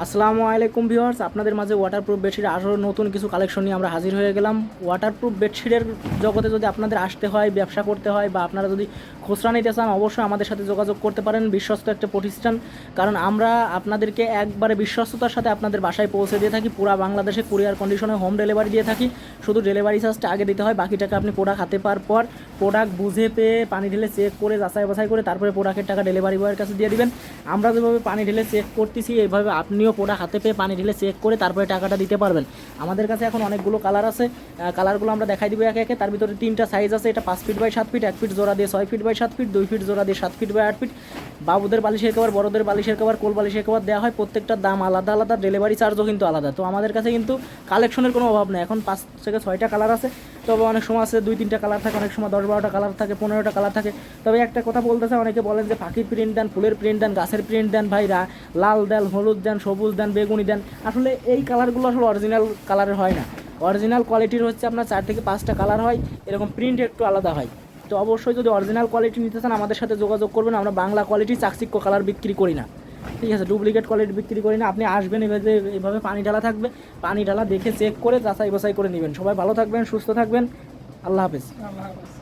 আসসালামু আলাইকুম ভিউয়ার্স, আপনাদের মাঝে ওয়াটারপ্রুফ বেডশিট আরও নতুন কিছু কালেকশন নিয়ে আমরা হাজির হয়ে গেলাম। ওয়াটারপ্রুফ বেডশিটের জগতে যদি আপনাদের আসতে হয়, ব্যবসা করতে হয় বা আপনারা যদি খুচরা নিতে চান অবশ্যই আমাদের সাথে যোগাযোগ করতে পারেন, বিশ্বস্ত একটা প্রতিষ্ঠান। কারণ আমরা আপনাদেরকে একবারে বিশ্বস্ততার সাথে আপনাদের বাসায় পৌঁছে দিয়ে থাকি, পুরা বাংলাদেশে কুরিয়ার কন্ডিশনে হোম ডেলিভারি দিয়ে থাকি। শুধু ডেলিভারি চার্জটা আগে দিতে হয়, বাকি টাকা আপনি প্রোডাক্ট হাতে পাওয়ার পর প্রোডাক্ট বুঝে পেয়ে পানি ঢেলে চেক করে, যাচাই বাছাই করে তারপরে প্রোডাক্টের টাকা ডেলিভারি বয়ের কাছে দিয়ে দিবেন। আমরা যেভাবে পানি ঢেলে চেক করতেছি, এইভাবে আপনিও প্রোডাক্ট হাতে পেয়ে পানি ঢেলে চেক করে তারপরে টাকাটা দিতে পারবেন। আমাদের কাছে এখন অনেকগুলো কালার আছে। কালারগুলো আমরা দেখাই দিব একে একে। তার ভিতরে তিনটা সাইজ আছে, এটা পাঁচ ফিট বাই সাত ফিট এক ফিট জোড়া দিয়ে ছয় ফিট বাই সাত ফিট দুই ফিট জোড়া দিয়ে সাত ফিট বাই আট ফিট বাবুদের বালিশের কভার বড়দের বালিশের কভার কোল বালিশের কভার দেওয়া হয়। প্রত্যেকটা দাম আলাদা আলাদা ডেলিভারি চার্জও কিন্তু আলাদা। তো আমাদের কাছে কিন্তু কালেকশনের কোনো অভাব নেই। এখন পাঁচ থেকে ছয়টা কালার আছে। তবে অনেক সময় আছে দুই, তিনটা কালার থাকে, অনেক সময় দশ, বারোটা কালার থাকে, পনেরোটা কালার থাকে। তবে একটা কথা বলতেছে, অনেকে বলেন যে পাখির প্রিন্ট দেন, ফুলের প্রিন্ট দেন, গাছের প্রিন্ট দেন ভাই রা- লাল দেন, হলুদ দেন, সবুজ দেন, বেগুনি দেন। আসলে এই কালারগুলো আসলে অরিজিনাল কালারের হয় না। অরিজিনাল কোয়ালিটির হচ্ছে আপনার চার থেকে পাঁচটা কালার হয়। এরকম প্রিন্ট একটু আলাদা হয়। তো অবশ্যই যদি অরিজিনাল কোয়ালিটি নিতে চান, আমাদের সাথে যোগাযোগ করবেন। আমরা বাংলা কোয়ালিটি চাকচিক্য কালার বিক্রি করি না। ঠিক আছে? ডুপ্লিকেট কোয়ালিটি বিক্রি করি না। আপনি আসবেন, এভাবে এভাবে পানি ঢালা থাকবে। পানি ঢালা দেখে চেক করে যাচাই বাছাই করে নেবেন। সবাই ভালো থাকবেন, সুস্থ থাকবেন। আল্লাহ হাফিজ। আল্লাহ হাফেজ।